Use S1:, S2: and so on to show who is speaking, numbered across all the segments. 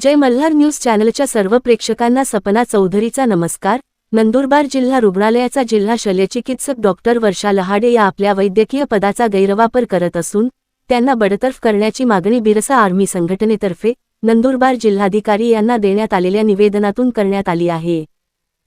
S1: जय Malhar news चॅनलच्या सर्व प्रेक्षकांना सपना चौधरीचा नमस्कार. नंदुरबार जिल्हा रुग्णालयाचा जिल्हा शल्यचिकित्सक डॉक्टर वर्षा लहाडे या आपल्या वैद्यकीय पदाचा गैरवापर करत असून त्यांना बडतर्फ करण्याची मागणी बिरसा आर्मी संघटनेतर्फे नंदुरबार जिल्हाधिकारी यांना देण्यात आलेल्या निवेदनातून करण्यात आली आहे.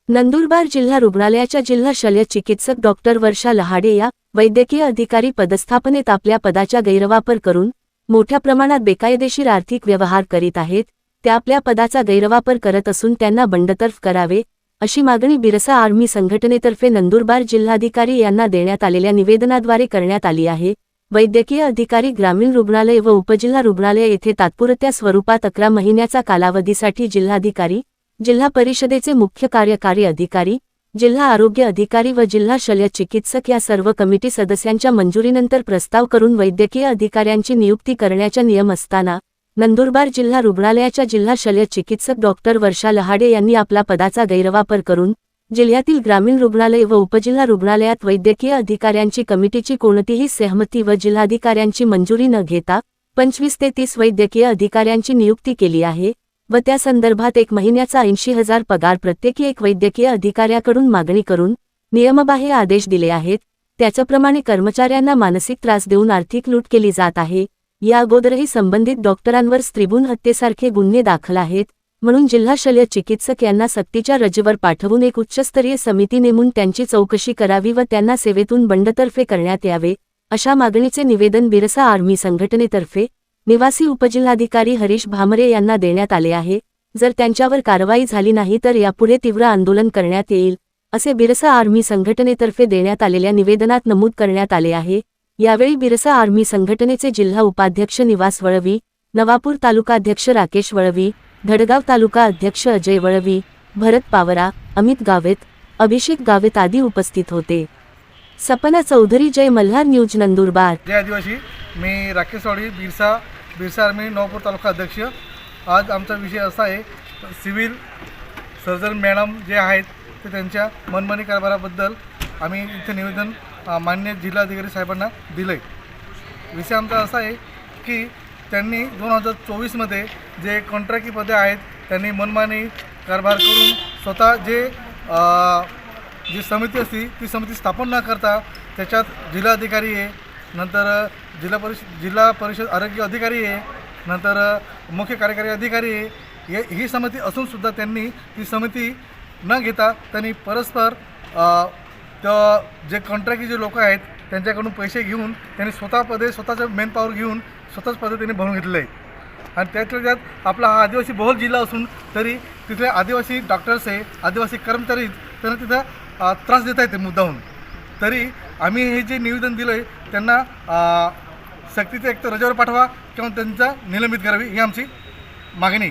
S1: नंदुरबार जिल्हा रुग्णालयाच्या जिल्हा शल्यचिकित्सक डॉक्टर वर्षा लहाडे या वैद्यकीय अधिकारी पदस्थापनेत आपल्या पदाचा गैरवापर करून मोठ्या प्रमाणात बेकायदेशीर आर्थिक व्यवहार करीत आहेत. त्या आपल्या पदाचा गैरवापर करत असून त्यांना बंडतर्फ करावे अशी मागणी बिरसा आर्मी संघटनेतर्फे नंदुरबार जिल्हाधिकारी यांना देण्यात आलेल्या निवेदनाद्वारे करण्यात आली आहे. वैद्यकीय अधिकारी ग्रामीण रुग्णालय व उपजिल्हा रुग्णालय येथे तात्पुरत्या स्वरूपात अकरा महिन्याचा कालावधीसाठी जिल्हाधिकारी जिल्हा परिषदेचे मुख्य कार्यकारी अधिकारी जिल्हा आरोग्य अधिकारी व जिल्हा शल्य चिकित्सक या सर्व कमिटी सदस्यांच्या मंजुरीनंतर प्रस्ताव करून वैद्यकीय अधिकाऱ्यांची नियुक्ती करण्याचा नियम असताना नंदुरबार जिल्हा रुग्णालयाच्या जिल्हा शल्य चिकित्सक डॉक्टर वर्षा लहाडे यांनी आपला पदाचा गैरवापर करून जिल्ह्यातील ग्रामीण रुग्णालय व उपजिल्हा रुग्णालयात वैद्यकीय अधिकाऱ्यांची कमिटीची कोणतीही सहमती व जिल्हाधिकाऱ्यांची मंजुरी न घेता पंचवीस ते तीस वैद्यकीय अधिकाऱ्यांची नियुक्ती केली आहे व त्या संदर्भात एक महिन्याचा ऐंशी हजार पगार प्रत्येकी एक वैद्यकीय अधिकाऱ्याकडून मागणी करून नियमबाह्य आदेश दिले आहेत. त्याच्याप्रमाणे कर्मचाऱ्यांना मानसिक त्रास देऊन आर्थिक लूट केली जात आहे. या अगोदरही संबंधित डॉक्टरांवर स्त्रीभूण हत्येसारखे गुन्हे दाखल आहेत म्हणून जिल्हा शल्य चिकित्सक यांना सक्तीच्या रजेवर पाठवून एक उच्चस्तरीय समिती नेमून त्यांची चौकशी करावी व त्यांना सेवेतून बंडतर्फे करण्यात यावे अशा मागणीचे निवेदन बिरसा आर्मी संघटनेतर्फे निवासी उपजिल्हाधिकारी हरीश भामरे यांना देण्यात आले आहे जर त्यांच्यावर कारवाई झाली नाही तर यापुढे तीव्र आंदोलन करण्यात येईल असे बिरसा आर्मी संघटनेतर्फे देण्यात आलेल्या निवेदनात नमूद करण्यात आले आहे. यावेळी बिरसा आर्मी संघटनेचे जिल्हा उपाध्यक्ष निवास वळवी नवापूर तालुकाध्यक्ष राकेश वळवी धडगाव तालुका अध्यक्ष अजय वळवी भरत पावरा अमित गावेत अभिषेक गावेत आदी उपस्थित होते. सपना चौधरी जय मल्हार न्यूज नंदुरबार.
S2: जय आदिवासी मी राकेश वाडी बिरसा बिरसा आर्मी नवापूर तालुका अध्यक्ष. आज आमचा विषय असा आहे सिव्हिल सर्जन मॅडम जे आहेत ते त्यांच्या मनमानी कारभाराबद्दल आम्ही इथे निवेदन मान्य जिल्हाधिकारी साहेबांना दिलं आहे विषय आमचा असा आहे की त्यांनी दोन हजार चोवीसमध्ये जे कॉन्ट्रॅक्टी पदे आहेत त्यांनी मनमानी कारभार करून स्वतः जे जी समिती असती ती समिती स्थापन न करता त्याच्यात जिल्हाधिकारी आहे नंतर जिल्हा परिषद जिल्हा परिषद आरोग्य अधिकारी आहे नंतर मुख्य कार्यकारी अधिकारी आहे हे ही समिती असूनसुद्धा त्यांनी ती समिती न घेता त्यांनी परस्पर तर जे कॉन्ट्रॅक्टी जे लोक आहेत त्यांच्याकडून पैसे घेऊन त्यांनी स्वतः पदे स्वतःचं मेन पॉवर घेऊन स्वतःच पदे त्यांनी भरून घेतलं आहे आणि त्यातल्या त्यात आपला हा आदिवासी बहुल जिल्हा असून तरी तिथले आदिवासी डॉक्टर्स आहे आदिवासी कर्मचारी त्यांना तिथं त्रास देत आहेत मुद्दाहून. तरी आम्ही हे जे निवेदन दिलं आहे त्यांना अ, सक्तीचं एक तर रजेवर पाठवा किंवा त्यांचा निलंबित करावी ही आमची मागणी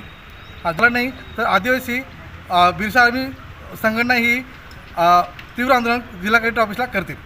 S2: आजला नाही तर आदिवासी बिरसा आर्मी संघटना ही तीव्र आंदोलन जिल्हा कलेक्टर ऑफिसला करतील.